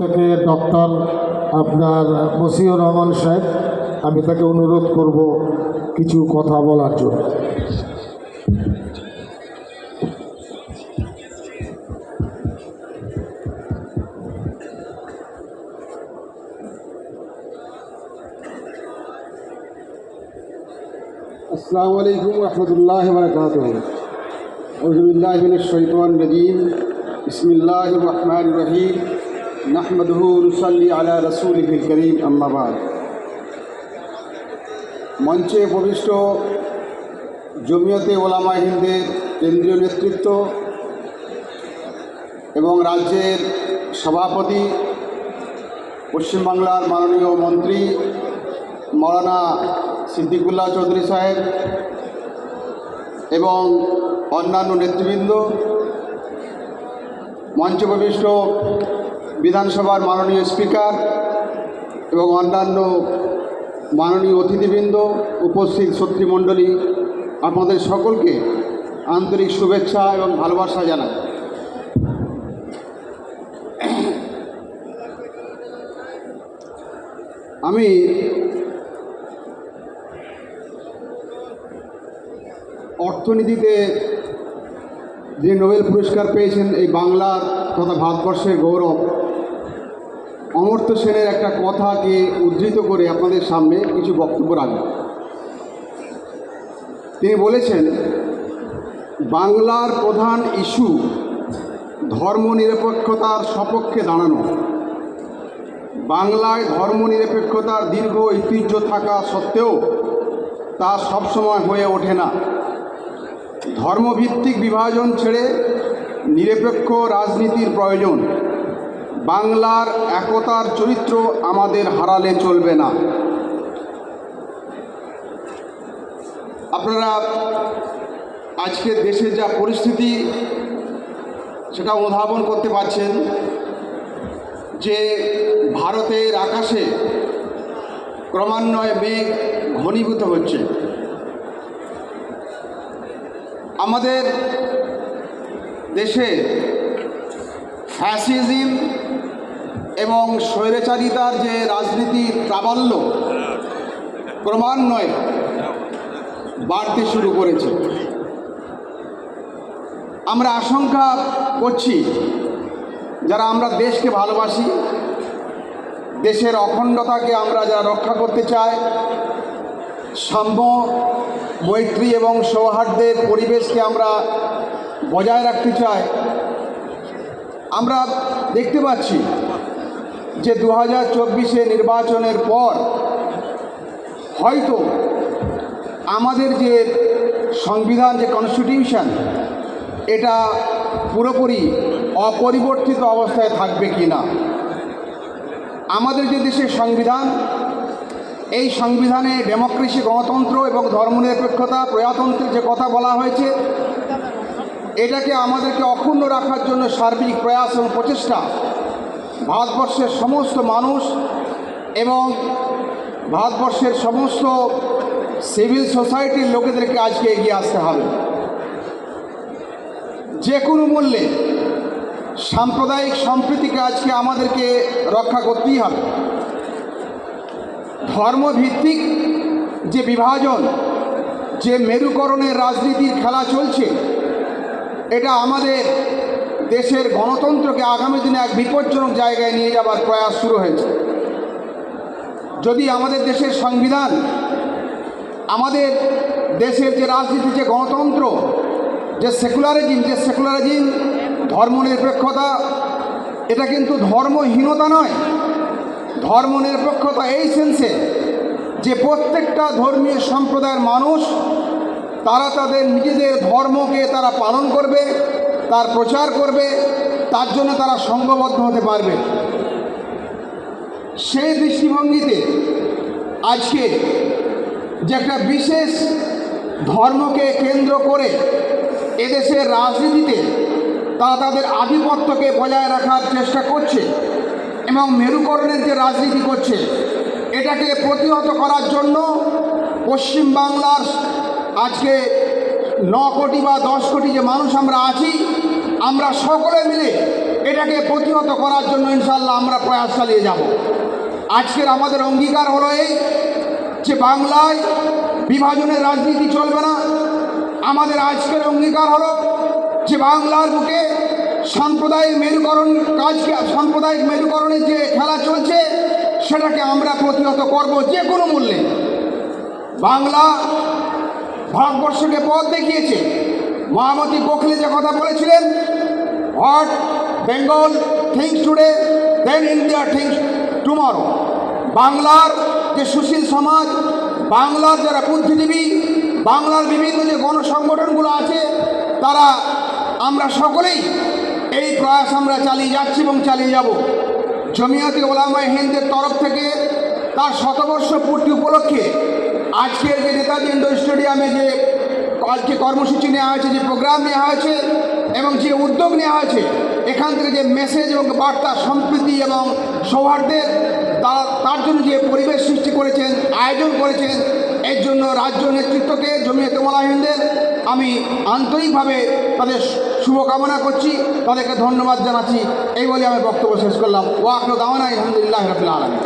থেকে ডক্টর আপনার মসিউর রহমান সাহেব, আমি তাকে অনুরোধ করব কিছু কথা বলার জন্য। আসসালামু আলাইকুম রহমতুল্লাহ বরকাত শৈতান রজিম। ইসমিল্লাহ রহমান রহিম। نحمده ونصلي على رسوله الكريم أما بعد মঞ্চে উপবিষ্ট জমিয়তে ওলামা হিন্দের কেন্দ্রীয় নেতৃত্ব এবং রাজ্যের সভাপতি পশ্চিমবাংলার মাননীয় মন্ত্রী মৌলানা সিদ্দিকুল্লাহ চৌধুরী সাহেব এবং অন্যান্য নেতৃবৃন্দ মঞ্চে প্রবিষ্ট বিধানসভার মাননীয় স্পিকার এবং অন্যান্য মাননীয় অতিথিবৃন্দ, উপস্থিত শত্রুমণ্ডলী আপনাদের সকলকে আন্তরিক শুভেচ্ছা এবং ভালোবাসা জানাই। আমি অর্থনীতিতে যে নোবেল পুরস্কার পেয়েছেন এই বাংলার তথা ভারতবর্ষের গৌরব, অমর্ত্য সেনের একটা কথাকে উদ্ধৃত করে আপনাদের সামনে কিছু বক্তব্য রাখব। তিনি বলেছেন, বাংলার প্রধান ইস্যু ধর্মনিরপেক্ষতার সপক্ষে দাঁড়ানো। বাংলায় ধর্মনিরপেক্ষতার দীর্ঘ ঐতিহ্য থাকা সত্ত্বেও তা সবসময় হয়ে ওঠে না। ধর্মভিত্তিক বিভাজন ছেড়ে নিরপেক্ষ রাজনীতির প্রয়োজন। বাংলার একতার চরিত্র আমাদের হারালে চলবে না। আপনারা আজকে দেশের যা পরিস্থিতি, সেটা অনুধাবন করতে পারছেন যে ভারতের আকাশে ক্রমান্বয়ে মেঘ ঘনীভূত হচ্ছে। আমাদের দেশে ফ্যাসিজম এবং স্বৈরাচারিতার যে রাজনীতির প্রাবল্য ক্রমান্বয়ে বাড়তে শুরু করেছে। আমরা আশঙ্কা করছি যারা আমরা দেশকে ভালোবাসি, দেশের অখণ্ডতাকে আমরা যারা রক্ষা করতে চাই সাম্য, মৈত্রী এবং সৌহার্দ্যের পরিবেশকে আমরা বজায় রাখতে চাই। আমরা দেখতে পাচ্ছি যে দু হাজার চব্বিশে নির্বাচনের পর হয়তো আমাদের যে সংবিধান, যে কনস্টিটিউশন এটা পুরোপুরি অপরিবর্তিত অবস্থায় থাকবে কি না আমাদের যে দেশের সংবিধান এই সংবিধানে ডেমোক্রেসি, গণতন্ত্র এবং ধর্মনিরপেক্ষতা, প্রজাতন্ত্রের যে কথা বলা হয়েছে, এটাকে আমাদেরকে অক্ষুণ্ণ রাখার জন্য সার্বিক প্রয়াস এবং প্রচেষ্টা। ভারতবর্ষের সমস্ত মানুষ এবং ভারতবর্ষের সমস্ত সিভিল সোসাইটির লোকেদেরকে আজকে এগিয়ে আসতে হবে। যে কোনো মূল্যে সাম্প্রদায়িক সম্প্রীতিকে আজকে আমাদেরকে রক্ষা করতেই হবে। ধর্মভিত্তিক যে বিভাজন, যে মেরুকরণের রাজনীতির খেলা চলছে, এটা আমাদের দেশের গণতন্ত্রকে আগামী দিনে এক বিপজ্জনক জায়গায় নিয়ে যাবার প্রয়াস শুরু হয়েছে। যদি আমাদের দেশের সংবিধান, আমাদের দেশের যে রাজনীতি, যে গণতন্ত্র, যে সেকুলারিজম যে সেকুলারিজম, ধর্মনিরপেক্ষতা, এটা কিন্তু ধর্মহীনতা নয় ধর্মনিরপেক্ষতা এই সেন্সে যে প্রত্যেকটা ধর্মীয় সম্প্রদায়ের মানুষ, তারা তাদের নিজেদের ধর্মকে তারা পালন করবে, তার প্রচার করবে, তার জন্য তারা সঙ্গবদ্ধ হতে পারবে। সেই দৃষ্টিভঙ্গিতে আজকে যে একটা বিশেষ ধর্মকে কেন্দ্র করে এদেশের রাজনীতিতে তারা তাদের আধিপত্যকে বজায় রাখার চেষ্টা করছে এবং মেরুকরণের যে রাজনীতি করছে, এটাকে প্রতিহত করার জন্য পশ্চিমবাংলার আজকে ন কোটি বা দশ কোটি যে মানুষ আমরা আছি, আমরা সকলে মিলে এটাকে প্রতিহত করার জন্য ইনশাল্লাহ আমরা প্রয়াস চালিয়ে যাব। আজকের আমাদের অঙ্গীকার হলো এই যে বাংলায় বিভাজনের রাজনীতি চলবে না। আমাদের আজকের অঙ্গীকার হলো যে বাংলার বুকে সাম্প্রদায়িক মেরুকরণ কাজকে সাম্প্রদায়িক মেরুকরণের যে খেলা চলছে, সেটাকে আমরা প্রতিহত করব যে কোনো মূল্যে। বাংলা ভারতবর্ষকে পথ দেখিয়েছে। মহামতি গোখলে যে কথা বলেছিলেন what Bengal thinks today then India thinks tomorrow বাংলার যে সুশীল সমাজ, বাংলার যারা বুদ্ধিজীবী, বাংলার বিভিন্ন যে গণসংগঠনগুলো আছে, তারা আমরা সকলেই এই প্রয়াস আমরা চালিয়ে যাচ্ছি এবং চালিয়ে যাব। জমিয়াতি ওলামায় হিন্দের তরফ থেকে তার শতবর্ষ পূর্তি উপলক্ষে আজকের যে নেতাজি ইন্ডোর স্টেডিয়ামে যে আজকে কর্মসূচি নেওয়া হয়েছে, যে প্রোগ্রাম নেওয়া হয়েছে এবং যে উদ্যোগ নেওয়া হয়েছে, এখান থেকে যে মেসেজ এবং বার্তা, সম্প্রীতি এবং সৌহার্দ্যের তার তার জন্য যে পরিবেশ সৃষ্টি করেছেন, আয়োজন করেছেন এর জন্য রাজ্য নেতৃত্বকে জমিয়তে মোলাহিনদের আমি আন্তরিকভাবে তাদের শুভকামনা করছি, তাদেরকে ধন্যবাদ জানাচ্ছি। এই বলে আমি বক্তব্য শেষ করলাম। ওয়াকর দাওয়ানা আলহামদুলিল্লাহ রবিল আলমী